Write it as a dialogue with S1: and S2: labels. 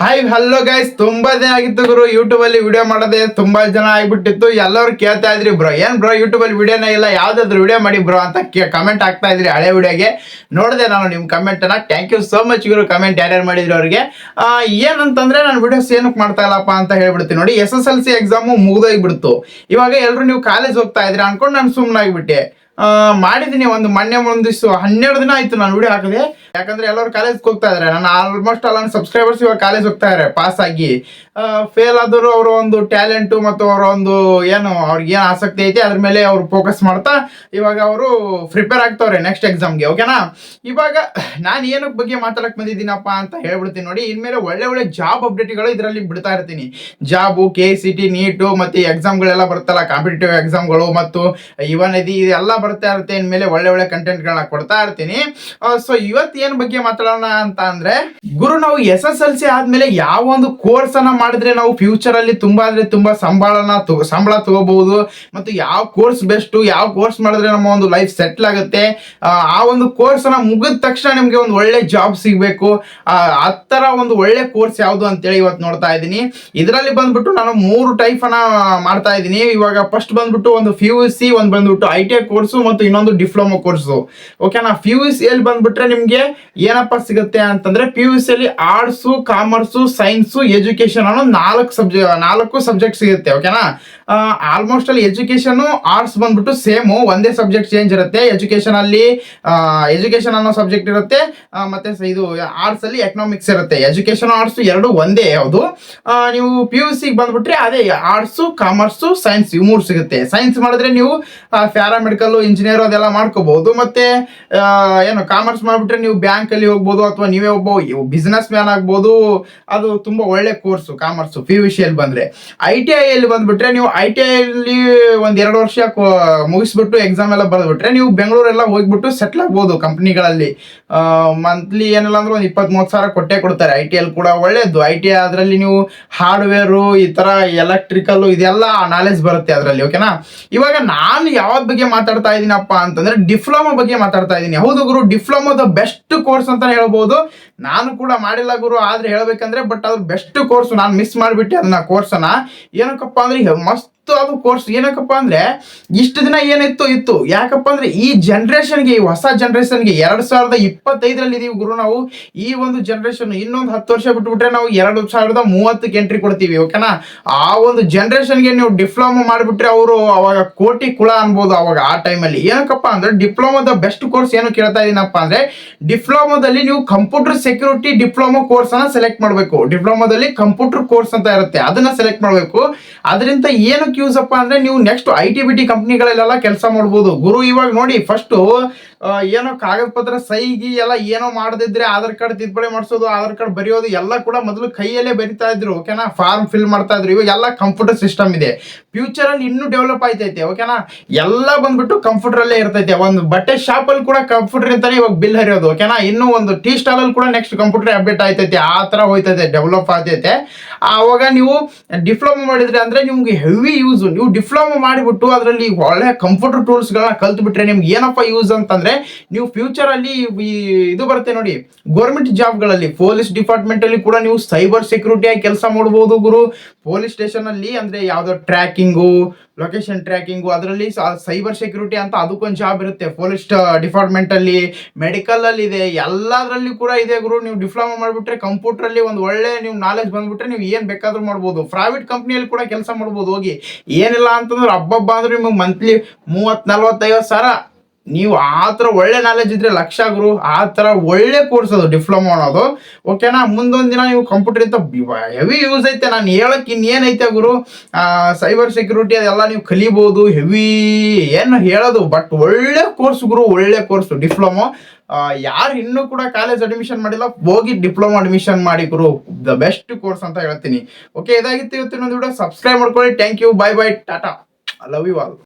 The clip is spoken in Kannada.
S1: ಹಾಯ್ ಹಲೋ ಗೈಸ್ ತುಂಬಾ ದಿನ ಆಗಿತ್ತು ಗುರು. ಯೂಟ್ಯೂಬ್ ಅಲ್ಲಿ ವಿಡಿಯೋ ಮಾಡದೆ ತುಂಬಾ ಜನ ಆಗ್ಬಿಟ್ಟಿತ್ತು. ಎಲ್ಲರೂ ಕೇಳ್ತಾ ಇದ್ರಿ ಬ್ರೋ ಏನ್ ಬ್ರೋ ಯೂಟ್ಯೂಬ್ ಅಲ್ಲಿ ವಿಡಿಯೋನೇ ಇಲ್ಲ. ಯಾವ್ದಾದ್ರು ವಿಡಿಯೋ ಮಾಡಿ ಬ್ರೋ ಅಂತ ಕಮೆಂಟ್ ಆಗ್ತಾ ಇದ್ರಿ ಹಳೆ ವಿಡಿಯೋಗೆ ನೋಡಿದೆ ನಾನು ನಿಮ್ ಕಮೆಂಟ್ ಅನ್ನ. ಥ್ಯಾಂಕ್ ಯು ಸೋ ಮಚ್ ಗುರು. ಕಮೆಂಟ್ ಯಾರ್ಯಾರು ಮಾಡಿದ್ರು ಅವ್ರಿಗೆ. ಏನಂತಂದ್ರೆ ನಾನು ವಿಡಿಯೋಸ್ ಏನಕ್ಕೆ ಮಾಡ್ತಾ ಇಲ್ಲಪ್ಪ ಅಂತ ಹೇಳ್ಬಿಡ್ತೀನಿ ನೋಡಿ. S S L C exam ಮುಗ್ದೋಗ್ಬಿಡ್ತು. ಇವಾಗ ಎಲ್ರು ನೀವು ಕಾಲೇಜ್ ಹೋಗ್ತಾ ಇದ್ರಿ ಅನ್ಕೊಂಡು ನಾನು ಸುಮ್ಮನಾಗ್ಬಿಟ್ಟೆ ಮಾಡಿದ್ದೀನಿ ಒಂದು ಮೊನ್ನೆ ಒಂದು ದಿವ್ಸ ಹನ್ನೆರಡು ದಿನ ಆಯ್ತು ನಾನು ವಿಡಿಯೋ ಹಾಕಿದೆ. ಯಾಕಂದ್ರೆ ಎಲ್ಲರೂ ಕಾಲೇಜ್ ಹೋಗ್ತಾ ಇದಾರೆ. ನಾನು ಆಲ್ಮೋಸ್ಟ್ ಅಲ್ಲ ಸಬ್ಸ್ಕ್ರೈಬರ್ಸ್ ಇವಾಗ ಕಾಲೇಜ್ ಹೋಗ್ತಾ ಇದಾರೆ ಪಾಸ್ ಆಗಿ. ಫೇಲ್ ಆದರೂ ಅವರ ಒಂದು ಟ್ಯಾಲೆಂಟು ಮತ್ತು ಅವರ ಒಂದು ಏನು, ಅವ್ರಿಗೆ ಏನು ಆಸಕ್ತಿ ಐತೆ, ಅದ್ರ ಮೇಲೆ ಅವರು ಫೋಕಸ್ ಮಾಡ್ತಾ ಇವಾಗ ಅವರು ಪ್ರಿಪೇರ್ ಆಗ್ತಾವ್ರೆ ನೆಕ್ಸ್ಟ್ ಎಕ್ಸಾಮ್ಗೆ ಓಕೆನಾ ಇವಾಗ ನಾನು ಏನಕ್ಕೆ ಬಗ್ಗೆ ಮಾತಾಡಕ್ ಬಂದಿದ್ದೀನಪ್ಪ ಅಂತ ಹೇಳ್ಬಿಡ್ತೀನಿ ನೋಡಿ, ಇನ್ಮೇಲೆ ಒಳ್ಳೆ ಒಳ್ಳೆ ಜಾಬ್ ಅಪ್ಡೇಟ್ಗಳು ಇದರಲ್ಲಿ ಬಿಡ್ತಾ ಇರ್ತೀನಿ. Job K C T NEET ಮತ್ತು ಎಕ್ಸಾಮ್ಗಳೆಲ್ಲ ಬರ್ತಲ್ಲ ಕಾಂಪಿಟೇಟಿವ್ ಎಕ್ಸಾಮ್ಗಳು ಮತ್ತು ಇವನ್ ಇದು, ಇದೆಲ್ಲ ಬರ್ತಾ ಇರುತ್ತೆ, ಇನ್ಮೇಲೆ ಒಳ್ಳೆ ಒಳ್ಳೆ ಕಂಟೆಂಟ್ಗಳನ್ನ ಕೊಡ್ತಾ ಇರ್ತೀನಿ. ಸೊ ಇವತ್ತು ಏನ್ ಬಗ್ಗೆ ಮಾತಾಡೋಣ ಅಂತ ಅಂದ್ರೆ ಗುರು ನಾವು ಎಸ್ ಎಸ್ ಎಲ್ ಸಿ ಆದ್ಮೇಲೆ ಯಾವ ಒಂದು ಕೋರ್ಸ್ ಅನ್ನ ಮಾಡಿದ್ರೆ ನಾವು ಫ್ಯೂಚರ್ ಅಲ್ಲಿ ತುಂಬಾ ಅಂದ್ರೆ ತುಂಬಾ ಸಂಬಳನ ಸಂಬಳ ತಗೋಬಹುದು ಮತ್ತು ಯಾವ ಕೋರ್ಸ್ ಬೆಸ್ಟ್ ಯಾವ ಕೋರ್ಸ್ ಮಾಡಿದ್ರೆ ನಮ್ಮ ಒಂದು ಲೈಫ್ ಸೆಟ್ಲ್ ಆಗುತ್ತೆ ಆ, ಒಂದು ಕೋರ್ಸ್ ಅನ್ನ ಮುಗಿದ ತಕ್ಷಣ ನಿಮ್ಗೆ ಒಂದು ಒಳ್ಳೆ ಜಾಬ್ ಸಿಗ್ಬೇಕು ಆ ಒಂದು ಒಳ್ಳೆ ಕೋರ್ಸ್ ಯಾವುದು ಅಂತೇಳಿ ಇವತ್ತು ನೋಡ್ತಾ ಇದ್ದೀನಿ. ಇದರಲ್ಲಿ ಬಂದ್ಬಿಟ್ಟು ನಾನು ಮೂರು ಟೈಪ್ ಅನ್ನ ಮಾಡ್ತಾ ಇದ್ದೀನಿ. ಇವಾಗ ಫಸ್ಟ್ ಬಂದ್ಬಿಟ್ಟು ಒಂದು ಪಿ ಯು ಸಿ ಒಂದು ಬಂದ್ಬಿಟ್ಟು ಐ ಟಿ ಐ ಕೋರ್ಸು ಮತ್ತು ಇನ್ನೊಂದು ಡಿಪ್ಲೊಮಾ ಕೋರ್ಸು ಓಕೆನಾ ಪಿ ಯು ಸಿ ಅಲ್ಲಿ ಬಂದ್ಬಿಟ್ರೆ ನಿಮ್ಗೆ ಏನಪ್ಪ ಸಿಗುತ್ತೆ ಅಂತಂದ್ರೆ ಪಿ ಯು ಸಿ ಅಲ್ಲಿ ಆರ್ಟ್ಸು ಕಾಮರ್ಸು ಸೈನ್ಸು ಎಜುಕೇಶನ್ ಅನ್ನೋ ನಾಲ್ಕು ಸಬ್ಜೆಕ್ಟ್ ನಾಲ್ಕು ಸಬ್ಜೆಕ್ಟ್ ಸಿಗುತ್ತೆ ಓಕೆನಾ ಆಲ್ಮೋಸ್ಟ್ ಅಲ್ಲಿ ಎಜುಕೇಶನ್ ಆರ್ಟ್ಸ್ ಬಂದ್ಬಿಟ್ಟು ಸೇಮು ಒಂದೇ ಸಬ್ಜೆಕ್ಟ್ ಚೇಂಜ್ ಇರುತ್ತೆ. ಎಜುಕೇಶನ್ ಅಲ್ಲಿ ಎಜುಕೇಶನ್ ಅನ್ನೋ ಸಬ್ಜೆಕ್ಟ್ ಇರುತ್ತೆ. ಮತ್ತೆ ಇದು ಆರ್ಟ್ಸ್ ಅಲ್ಲಿ ಎಕನಾಮಿಕ್ಸ್ ಇರುತ್ತೆ. ಎಜುಕೇಶನ್ ಆರ್ಟ್ಸ್ ಎರಡು ಒಂದೇ ಯಾವುದು ನೀವು ಪಿ ಯು ಸಿಗೆ ಬಂದ್ಬಿಟ್ರೆ ಅದೇ ಆರ್ಟ್ಸು ಕಾಮರ್ಸ್ ಸೈನ್ಸ್ ಇವು ಮೂರು ಸಿಗುತ್ತೆ. ಸೈನ್ಸ್ ಮಾಡಿದ್ರೆ ನೀವು ಪ್ಯಾರಾಮೆಡಿಕಲ್ ಇಂಜಿನಿಯರ್ ಅದೆಲ್ಲ ಮಾಡ್ಕೋಬಹುದು. ಮತ್ತೆ ಏನು ಕಾಮರ್ಸ್ ಮಾಡಿಬಿಟ್ರೆ ನೀವು ಬ್ಯಾಂಕ್ ಅಲ್ಲಿ ಹೋಗ್ಬೋದು ಅಥವಾ ನೀವೇ ಒಬ್ಬ ಬಿಸ್ನೆಸ್ ಮ್ಯಾನ್ ಆಗ್ಬೋದು, ಅದು ತುಂಬಾ ಒಳ್ಳೆ course commerce P U C ಅಲ್ಲಿ ಬಂದ್ರೆ. ಐ ಟಿ ಐ ಅಲ್ಲಿ ಬಂದ್ಬಿಟ್ರೆ ನೀವು ಐ ಟಿ ಐ ಅಲ್ಲಿ ಒಂದ್ ಎರಡು ವರ್ಷ ಮುಗಿಸ್ಬಿಟ್ಟು ಎಕ್ಸಾಮ್ ಎಲ್ಲ ಬರೆದ್ಬಿಟ್ರೆ ನೀವು ಬೆಂಗಳೂರೆಲ್ಲ ಹೋಗ್ಬಿಟ್ಟು ಸೆಟ್ಲ್ ಆಗ್ಬೋದು ಕಂಪ್ನಿಗಳಲ್ಲಿ ಮಂತ್ಲಿ ಏನಿಲ್ಲ ಅಂದ್ರೆ ಒಂದು ಇಪ್ಪತ್ತ್ ಮೂವತ್ತು ಸಾವಿರ ಕೊಟ್ಟೆ ಕೊಡ್ತಾರೆ. ಐ ಟಿ ಐ ಕೂಡ ಒಳ್ಳೇದು. ಐ ಟಿ ಐ ಅದರಲ್ಲಿ ನೀವು ಹಾರ್ಡ್ವೇರು ಈ ತರ ಎಲೆಕ್ಟ್ರಿಕಲ್ ಇದೆಲ್ಲ ನಾಲೆಜ್ ಬರುತ್ತೆ ಅದರಲ್ಲಿ ಓಕೆನಾ ಇವಾಗ ನಾನು ಯಾವ್ದು ಬಗ್ಗೆ ಮಾತಾಡ್ತಾ ಇದ್ದೀನಪ್ಪ ಅಂತಂದ್ರೆ ಡಿಪ್ಲೊಮಾ ಬಗ್ಗೆ ಮಾತಾಡ್ತಾ ಇದ್ದೀನಿ ಹೌದು ಗುರು ದ ಬೆಸ್ಟ್ ಕೋರ್ಸ್ ಅಂತಾನೆ ಹೇಳ್ಬೋದು. ನಾನು ಕೂಡ ಮಾಡಿಲ್ಲ ಗುರು, ಆದ್ರೆ ಹೇಳ್ಬೇಕಂದ್ರೆ ಬಟ್ ಅದ್ರ ಬೆಸ್ಟ್ ಕೋರ್ಸ್ ನಾನು ಮಿಸ್ ಮಾಡಿಬಿಟ್ಟೆ ಅದನ್ನ ಕೋರ್ಸನ್ನ. ಏನಕ್ಕಪ್ಪ ಅಂದ್ರೆ ಹೆ- ಮಸ್ತ್ ಅದು ಕೋರ್ಸ್ ಏನಕ್ಕಪ್ಪ ಅಂದ್ರೆ ಇಷ್ಟು ದಿನ ಏನಿತ್ತು, ಇತ್ತು. ಯಾಕಪ್ಪ ಅಂದ್ರೆ ಈ ಜನರೇಷನ್ಗೆ ಈ ಹೊಸ ಜನರೇಷನ್ಗೆ ಎರಡ್ ಸಾವಿರದ ಇಪ್ಪತ್ತೈದರಲ್ಲಿ ಇದೀವಿ ಗುರು ನಾವು. ಈ ಒಂದು ಜನರೇಷನ್ ಇನ್ನೊಂದು ಹತ್ತು ವರ್ಷ ಬಿಟ್ಬಿಟ್ರೆ ನಾವು ಎರಡು ಸಾವಿರದ ಮೂವತ್ತಕ್ಕೆ ಎಂಟ್ರಿ ಕೊಡ್ತೀವಿ ಓಕೆನಾ ಆ ಒಂದು ಜನರೇಷನ್ಗೆ ನೀವು ಡಿಪ್ಲೊಮಾ ಮಾಡಿಬಿಟ್ರೆ ಅವರು ಅವಾಗ ಕೋಟಿ ಕುಳ ಅನ್ಬೋದು ಅವಾಗ ಆ ಟೈಮಲ್ಲಿ ಏನಕ್ಕಪ್ಪ ಅಂದ್ರೆ ಡಿಪ್ಲೊಮಾದ ಬೆಸ್ಟ್ ಕೋರ್ಸ್ ಏನು ಕೇಳ್ತಾ ಇದೀನಪ್ಪ ಅಂದ್ರೆ ಡಿಪ್ಲೊಮಾದಲ್ಲಿ ನೀವು ಕಂಪ್ಯೂಟರ್ ಸೆಕ್ಯೂರಿಟಿ ಡಿಪ್ಲೊಮಾ ಕೋರ್ಸ್ ಅನ್ನ ಸೆಲೆಕ್ಟ್ ಮಾಡಬೇಕು. ಡಿಪ್ಲೊಮಾದಲ್ಲಿ ಕಂಪ್ಯೂಟರ್ ಕೋರ್ಸ್ ಅಂತ ಇರುತ್ತೆ, ಅದನ್ನ ಸೆಲೆಕ್ಟ್ ಮಾಡಬೇಕು. ಅದರಿಂದ ಏನಕ್ಕೆ ಯೂಸ್ ಅಪ್ಪ ಅಂದ್ರೆ ನೀವು next I T B T ಕಂಪ್ನಿಗಳಲ್ಲೆಲ್ಲ ಕೆಲಸ ಮಾಡ್ಬೋದು. ಗುರು ಇವಾಗ ನೋಡಿ ಫಸ್ಟ್ ಏನೋ ಕಾಗದ ಪತ್ರ ಸೈಗಿ ಎಲ್ಲ ಏನೋ ಮಾಡದಿದ್ರೆ ಆಧಾರ್ ಕಾರ್ಡ್ ತಿದ್ದುಪಡಿ ಮಾಡಿಸೋದು, ಆಧಾರ್ ಕಾರ್ಡ್ ಬರೆಯೋದು, ಎಲ್ಲ ಕೂಡ ಮೊದಲು ಕೈಯಲ್ಲೇ ಬರಿತಾ ಇದ್ರು ಓಕೆನಾ ಫಾರ್ಮ್ ಫಿಲ್ ಮಾಡ್ತಾ ಇದ್ರು. ಇವಾಗ ಎಲ್ಲ ಕಂಪ್ಯೂಟರ್ ಸಿಸ್ಟಮ್ ಇದೆ. ಫ್ಯೂಚರ್ ಅಲ್ಲಿ ಇನ್ನೂ ಡೆವಲಪ್ ಆಯ್ತೈತೆ ಓಕೆನಾ ಎಲ್ಲ ಬಂದ್ಬಿಟ್ಟು ಕಂಪ್ಯೂಟರ್ ಅಲ್ಲೇ ಇರ್ತೈತೆ. ಒಂದು ಬಟ್ಟೆ ಶಾಪ್ ಅಲ್ಲಿ ಕೂಡ ಕಂಪ್ಯೂಟರ್ ಇಂತಾನೆ ಇವಾಗ ಬಿಲ್ ಹರಿಯೋದು ಓಕೆನಾ ಇನ್ನು ಒಂದು ಟೀ ಸ್ಟಾಲ್ ಅಲ್ಲಿ ಕೂಡ ನೆಕ್ಸ್ಟ್ ಕಂಪ್ಯೂಟರ್ ಅಪ್ಡೇಟ್ ಆಯ್ತೈತೆ. ಆ ತರ ಹೋಯ್ತೈತೆ ಡೆವಲಪ್ ಆಗ್ತೈತೆ ಆವಾಗ ನೀವು ಡಿಪ್ಲೊಮಾ ಮಾಡಿದ್ರೆ ಅಂದ್ರೆ ನಿಮ್ಗೆ ಹೆವಿ ಯೂಸ್ ನೀವು ಡಿಪ್ಲೊಮಾ ಮಾಡಿಬಿಟ್ಟು ಅದರಲ್ಲಿ ಒಳ್ಳೆ ಕಂಪ್ಯೂಟರ್ ಟೂಲ್ಸ್ ಗಳನ್ನ ಕಲ್ತು ಬಿಟ್ರೆ ನಿಮ್ಗೆ ಏನಪ್ಪ ಯೂಸ್ ಅಂತಂದ್ರೆ ನೀವು ಫ್ಯೂಚರ್ ಅಲ್ಲಿ ಈ ಇದು ಬರುತ್ತೆ ನೋಡಿ ಗೌರ್ಮೆಂಟ್ ಜಾಬ್ಗಳಲ್ಲಿ ಪೊಲೀಸ್ ಡಿಪಾರ್ಟ್ಮೆಂಟ್ ಅಲ್ಲಿ ಕೂಡ ನೀವು ಸೈಬರ್ ಸೆಕ್ಯೂರಿಟಿ ಆಗಿ ಕೆಲಸ ಮಾಡಬಹುದು ಗುರು. ಪೊಲೀಸ್ ಸ್ಟೇಷನ್ ಅಲ್ಲಿ ಅಂದ್ರೆ ಯಾವ್ದೋ ಟ್ರ್ಯಾಕಿಂಗು ಲೊಕೇಶನ್ ಟ್ರ್ಯಾಕಿಂಗು ಅದರಲ್ಲಿ ಸೈಬರ್ ಸೆಕ್ಯೂರಿಟಿ ಅಂತ ಅದಕ್ಕೊಂದು ಜಾಬ್ ಇರುತ್ತೆ. ಪೊಲೀಸ್ ಡಿಪಾರ್ಟ್ಮೆಂಟ್ ಅಲ್ಲಿ ಮೆಡಿಕಲ್ ಅಲ್ಲಿ ಇದೆ. ಎಲ್ಲದರಲ್ಲಿ ಕೂಡ ಇದೆ ಗುರು. ನೀವು ಡಿಪ್ಲೊಮಾ ಮಾಡಿಬಿಟ್ರೆ ಕಂಪ್ಯೂಟರ್ ಅಲ್ಲಿ ಒಂದು ಒಳ್ಳೆ ನೀವು ನಾಲೆಜ್ ಬಂದ್ಬಿಟ್ರೆ ನೀವು ಏನ್ ಬೇಕಾದ್ರೂ ಮಾಡ್ಬೋದು. ಪ್ರೈವೇಟ್ ಕಂಪ್ನಿಯಲ್ಲಿ ಕೂಡ ಕೆಲಸ ಮಾಡ್ಬೋದು. ಹೋಗಿ, ಏನಿಲ್ಲ ಅಂತಂದ್ರೆ ಹಬ್ಬಬ್ಬ ಅಂದ್ರೆ ನಿಮಗೆ ಮಂತ್ಲಿ ಮೂವತ್ ನಲ್ವತ್ತೈವತ್ತು ಸಾವಿರ ನೀವು ಆ ಥರ ಒಳ್ಳೆ ನಾಲೆಜ್ ಇದ್ರೆ ಲಕ್ಷ ಗುರು ಆ ಥರ ಒಳ್ಳೆ ಕೋರ್ಸ್ ಅದು ಡಿಪ್ಲೊಮಾ ಅನ್ನೋದು. ಓಕೆನಾ ಮುಂದೊಂದು ದಿನ ನೀವು ಕಂಪ್ಯೂಟರ್ ಇಂತ ಹೆವಿ ಯೂಸ್ ಐತೆ. ನಾನು ಹೇಳಕ್ಕೆ ಇನ್ನೇನೈತೆ ಗುರು? ಸೈಬರ್ ಸೆಕ್ಯೂರಿಟಿ ಅದೆಲ್ಲ ನೀವು ಕಲಿಬೋದು ಹೆವಿ ಏನು ಹೇಳೋದು. ಬಟ್ ಒಳ್ಳೆ ಕೋರ್ಸ್ ಗುರು, ಒಳ್ಳೆ ಕೋರ್ಸ್ ಡಿಪ್ಲೊಮೊ ಯಾರು ಇನ್ನೂ ಕೂಡ ಕಾಲೇಜ್ ಅಡ್ಮಿಷನ್ ಮಾಡಿಲ್ಲ, ಹೋಗಿ ಡಿಪ್ಲೊಮಾ ಅಡ್ಮಿಷನ್ ಮಾಡಿ ಗುರು. ದ ಬೆಸ್ಟ್ ಕೋರ್ಸ್ ಅಂತ ಹೇಳ್ತೀನಿ. ಓಕೆ ಇದಾಗಿತ್ತು ಇವತ್ತಿನ ವಿಡಿಯೋ ಸಬ್ಸ್ಕ್ರೈಬ್ ಮಾಡ್ಕೊಳ್ಳಿ. Thank you bye bye tata love you all